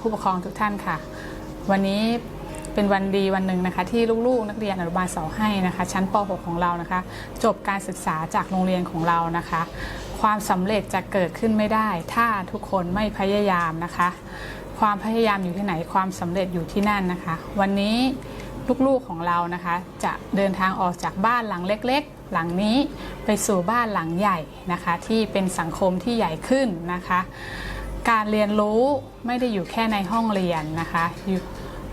ผู้ปกครองทุกท่านค่ะ วันนี้เป็นวันดีวันหนึ่งนะคะ ที่ลูกๆ นักเรียนอนุบาลเสาให้นะคะ ชั้นป .6 ของเรานะคะ จบการศึกษาจากโรงเรียนของเรานะคะ ความสำเร็จจะเกิดขึ้นไม่ได้ ถ้าทุกคนไม่พยายามนะคะ ความพยายามอยู่ที่ไหนความสำเร็จอยู่ที่นั่นนะคะ วันนี้ลูกๆของเรานะคะ จะเดินทางออกจากบ้านหลังเล็กๆ หลังนี้ไปสู่บ้านหลังใหญ่นะคะ ที่เป็นสังคมที่ใหญ่ขึ้นนะคะ การเรียนรู้ไม่ได้อยู่แค่ในห้องเรียนนะคะอยู่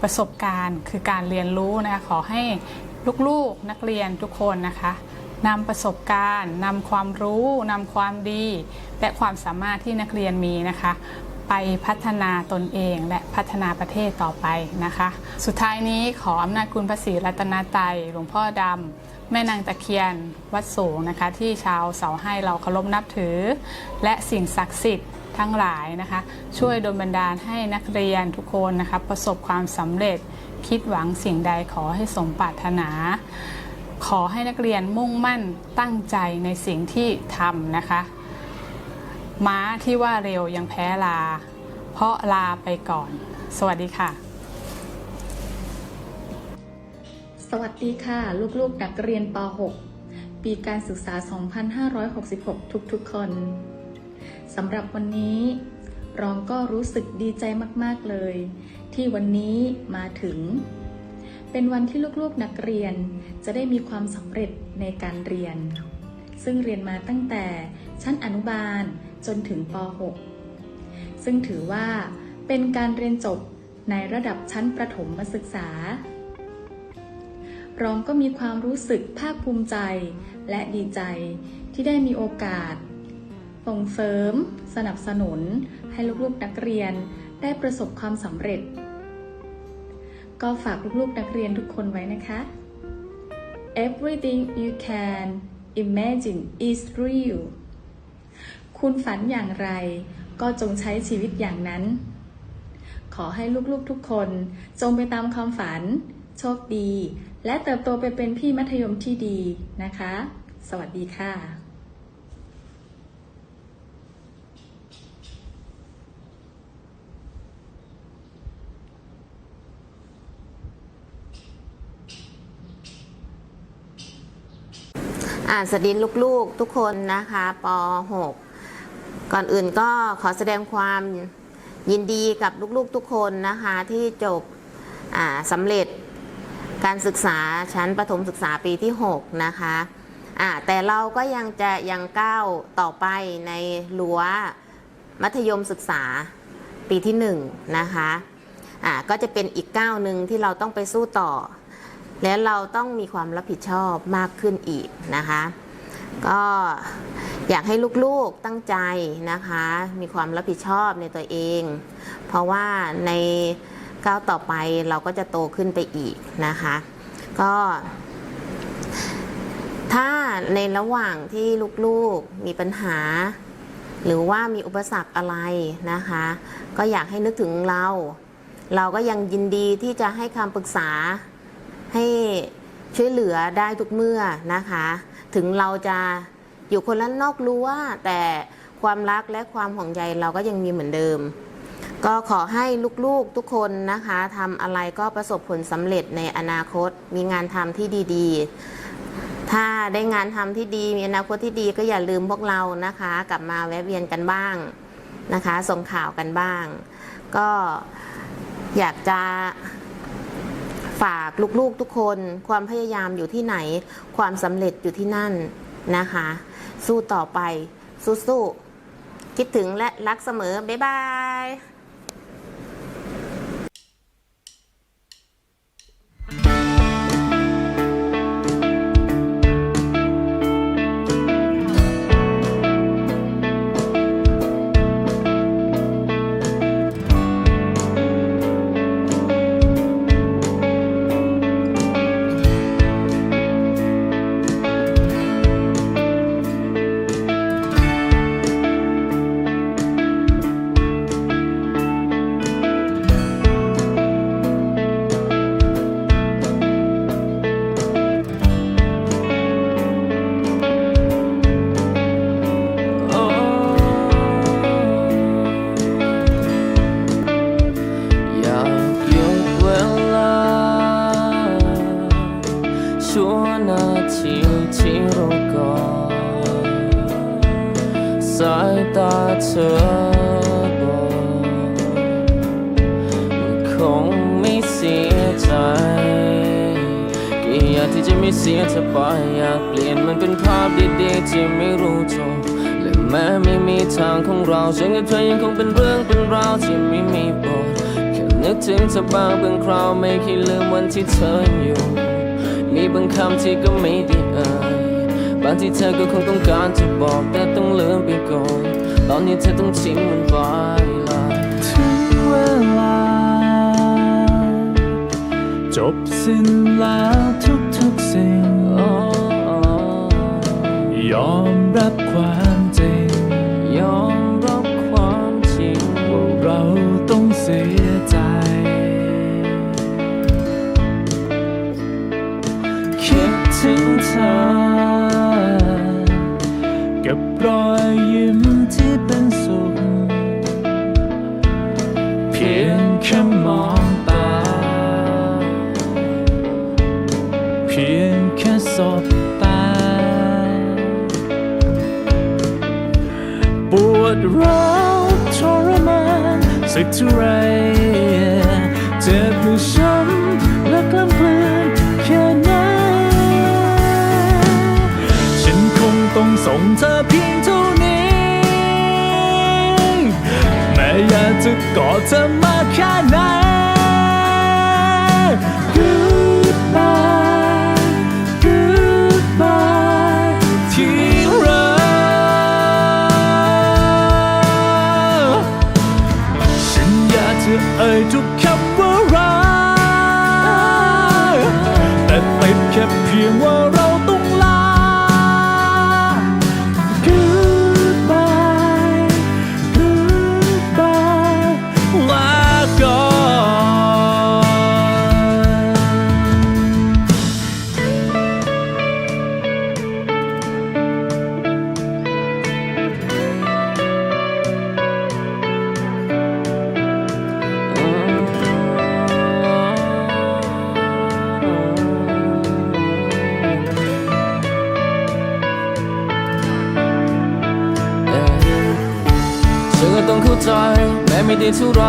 ประสบการณ์คือการเรียนรู้นะคะขอให้ลูกๆนักเรียนทุกคนนะคะนำประสบการณ์นำความรู้นำความดี และความสามารถที่นักเรียนมีนะคะ ไปพัฒนาตนเองและพัฒนาประเทศต่อไปนะคะ สุดท้ายนี้ขออำนาจคุณพระศรีรัตนตรัยหลวงพ่อดำแม่นางตะเคียนวัดสูงนะคะ ที่ชาวเสาให้เราเคารพนับถือ และสิ่งศักดิ์สิทธิ์ ทั้งหลายนะคะ ช่วยดลบันดาลให้นักเรียนทุกคนนะคะประสบความสำเร็จคิดหวังสิ่งใดขอให้สมปรารถนา ขอให้นักเรียนมุ่งมั่นตั้งใจในสิ่งที่ทำนะคะ ม้าที่ว่าเร็วยังแพ้ลา เพราะลาไปก่อน สวัสดีค่ะสวัสดีค่ะ ลูกๆ นักเรียนป .6 ปีการศึกษา 2566 ทุกๆ คน สำหรับวันนี้รองก็รู้สึกดีใจมากๆเลย ที่วันนี้มาถึง เป็นวันที่ลูกๆนักเรียนจะได้มีความสำเร็จในการเรียน ซึ่งเรียนมาตั้งแต่ชั้นอนุบาลจนถึงป .6 ซึ่งถือว่าเป็นการเรียนจบในระดับชั้นประถมศึกษา รองก็มีความรู้สึกภาคภูมิใจและดีใจที่ได้มีโอกาส ส่งเสริม สนับสนุน ให้ลูกๆนักเรียนได้ประสบความสำเร็จ ก็ฝากลูกๆนักเรียนทุกคนไว้นะคะ Everything you can imagine is real คุณฝันอย่างไร ก็จงใช้ชีวิตอย่างนั้น ขอให้ลูกๆทุกคนจงไปตามความฝัน โชคดี และเติบโตไปเป็นพี่มัธยมที่ดีนะคะ สวัสดีค่ะ อ่าสวัสดีลูกๆทุกคนนะคะป .6 ก่อนอื่นก็ขอแสดงความยินดีกับลูกๆทุกคนนะคะที่จบอ่าสำเร็จการศึกษาชั้นประถมศึกษาปีที่ 6 นะคะอ่าแต่เราก็ยังจะยังก้าวต่อไปในรั้วมัธยมศึกษาปีที่ 1 นะคะอ่าก็จะเป็นอีกก้าวหนึ่งที่เราต้องไปสู้ต่อ และเราต้องมีความรับผิดชอบมากขึ้นอีกนะคะ ก็อยากให้ลูกๆตั้งใจนะคะ มีความรับผิดชอบในตัวเอง เพราะว่าในก้าวต่อไปเราก็จะโตขึ้นไปอีกนะคะ ก็ถ้าในระหว่างที่ลูกๆมีปัญหา หรือว่ามีอุปสรรคอะไรนะคะ ก็อยากให้นึกถึงเรา เราก็ยังยินดีที่จะให้คำปรึกษา ให้ช่วยเหลือได้ทุกเมื่อนะคะ ถึงเราจะอยู่คนละนอกรั้วแต่ความรักและความห่วงใยเราก็ยังมีเหมือนเดิม ก็ขอให้ลูกๆทุกคนนะคะทำอะไรก็ประสบผลสำเร็จในอนาคต มีงานทำที่ดีๆ ถ้าได้งานทำที่ดี มีอนาคตที่ดีก็อย่าลืมพวกเรานะคะ กลับมาแวะเวียนกันบ้างนะคะ ส่งข่าวกันบ้าง ก็อยากจะ ฝากลูกๆทุกคน ความพยายามอยู่ที่ไหน ความสำเร็จอยู่ที่นั่นนะคะ สู้ต่อไปสู้ๆคิดถึงและรักเสมอ บ๊ายบาย สายตาเธอบอกคงไม่เสียใจก็อยากที่จะไม่เสียเธอไปอยากเปลี่ยนมันเป็นภาพดีๆที่ไม่รู้จบและแม้ไม่มีทางของเราฉันกับเธอยังคงเป็นเรื่องเป็นราวที่ไม่มีบทแค่นึกถึงเธอบางบางคราวไม่เคยลืมวันที่เธออยู่ มีบางคำที่ก็ไม่ได้เอ่ย บางที่เธอก็คงต้องการจะบอกแต่ต้องลืมไปก่อนตอนนี้เธอต้องทิ้งมันไปละถึงเวลา จบสิ้นแล้วทุกๆสิ่งโอ้ยอมรับความ ค่สบตา ปวดร้าวทรมานสักเท่าไรเจ็บหรือช้ำและกล้ำกลืนแค่ไหนฉันคงต้องส่งเธอเพียงเท่านี้ แม้อยากจะกอดเธอมากแค่ไหนาก ใจ แม้ไม่ดีเท่าไร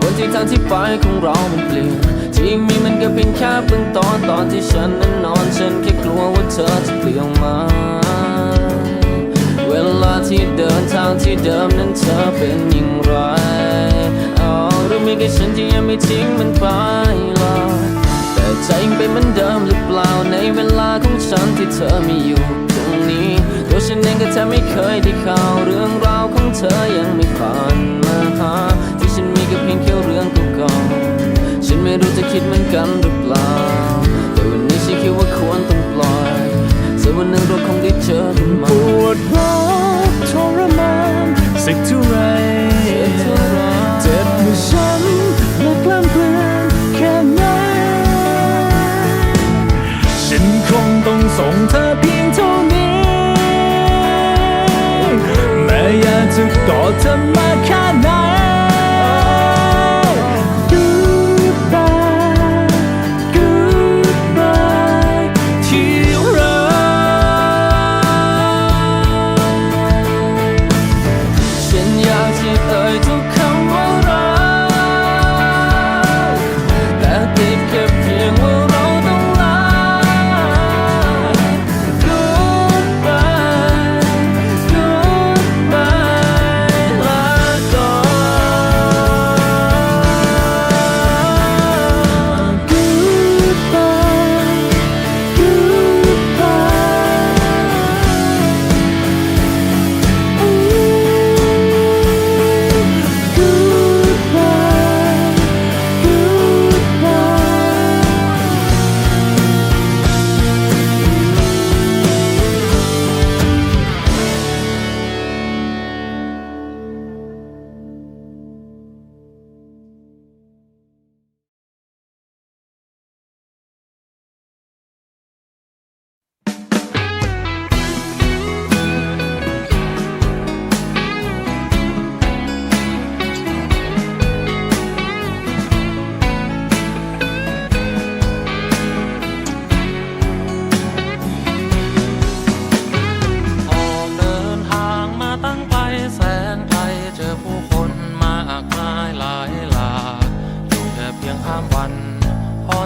วันที่ทางที่ไปของเรามันเปลี่ยนที่มีมันก็เพียงแค่เบื้องตอนตอนที่ฉันนั้นนอนฉันแค่กลัวว่าเธอจะเปลี่ยนมา เวลาที่เดินทางที่เดิมนั้นเธอเป็นอย่างไรเอาหรือมีแค่ฉันที่ยังไม่ทิ้งมันไปล่ะแต่ใจยังเป็นเหมือนเดิมหรือเปล่าในเวลาของฉันที่เธอไม่อยู่ตรงนี้ ตัวฉันเองก็แทบไม่เคยได้ข่าวเรื่องราวของเธอยังไม่ผ่านมาหาที่ฉันมีก็เพียงแค่เรื่องก่าๆฉันไม่รู้จะคิดเหมือนกันหรือเปล่าแต่วันนี้ฉันคิดว่าควรต้องปล่อยสักวันหนึ่งเราคงได้เจอกันใหปม่วดร้าวทรมานสักเท่าไรเจ็บหรือช้ำและกล้ำกลืนแค่ไหน อยากจะกอดเธอมากแค่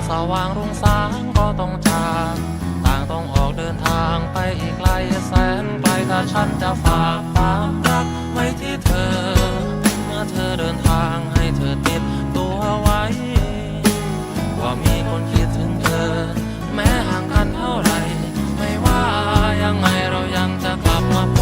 สว่างรุ่งสางก็ต้องจากต่างต้องออกเดินทางไปอีกไกลแสนไกลถ้าฉันจะฝากความรักไว้ที่เธอ เมื่อเธอเดินทางให้เธอติดตัวไว้ ว่ามีคนคิดถึงเธอ แม้ห่างกันเท่าไหรไม่ว่ายังไงเรายังจะกลับมาพบ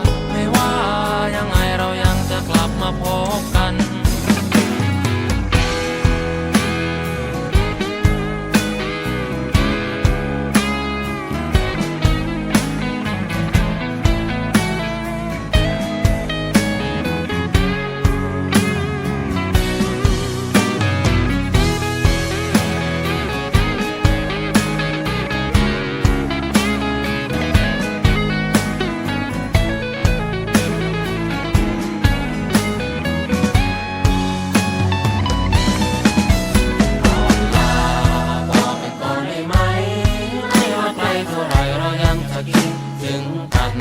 ่า มาพบ ถึงกัน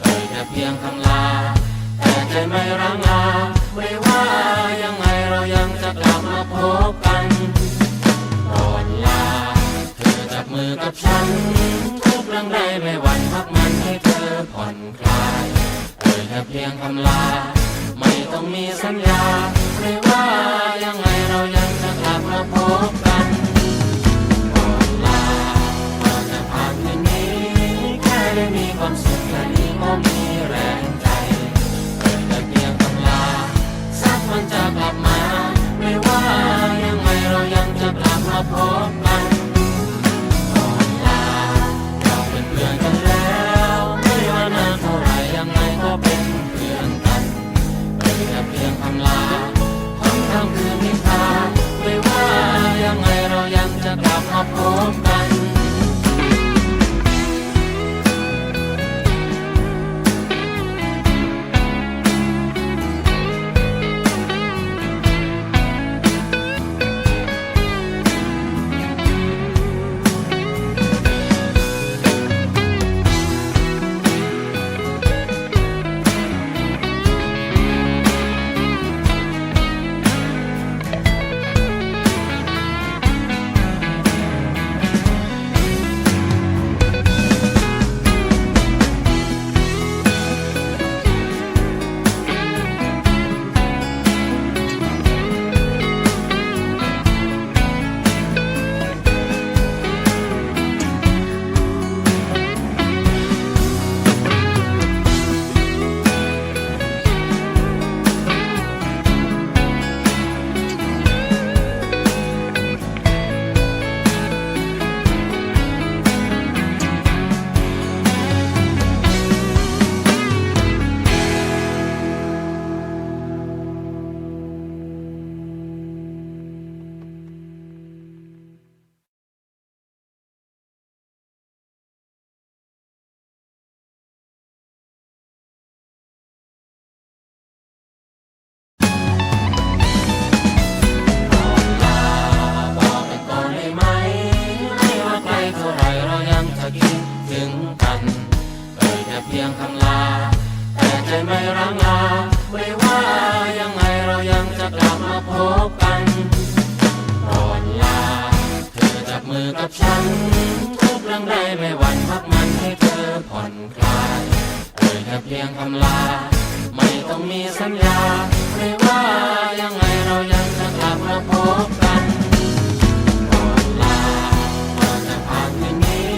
เอ่ยแค่เพียงคำลา แต่ใจไม่ร้างลาไม่ว่ายังไงเรายังจะกลับมาพบกันก่อนลา เธอจับมือกับฉัน ทุกเรื่องใดไม่หวั่นพักมันให้เธอผ่อนคลายเอ่ยแค่เพียงคำลา ไม่ต้องมีสัญญา ไม่ว่ายังไงเรายังจะกลับมาพบกันำลา ไม่ต้องมีสัญญา ไม่ว่ายังไงเรายังจะกลับมาพบกันก่อนลาก่อนจะผ่านคืนนี้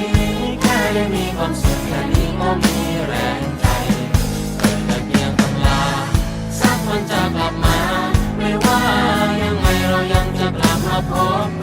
แค่ได้มีความสุขแค่นี้ก็มีแรงใจเกิดแต่เพียงคำลา สักวันจะกลับมา ไม่ว่ายังไงเรายังจะกลับมาพบ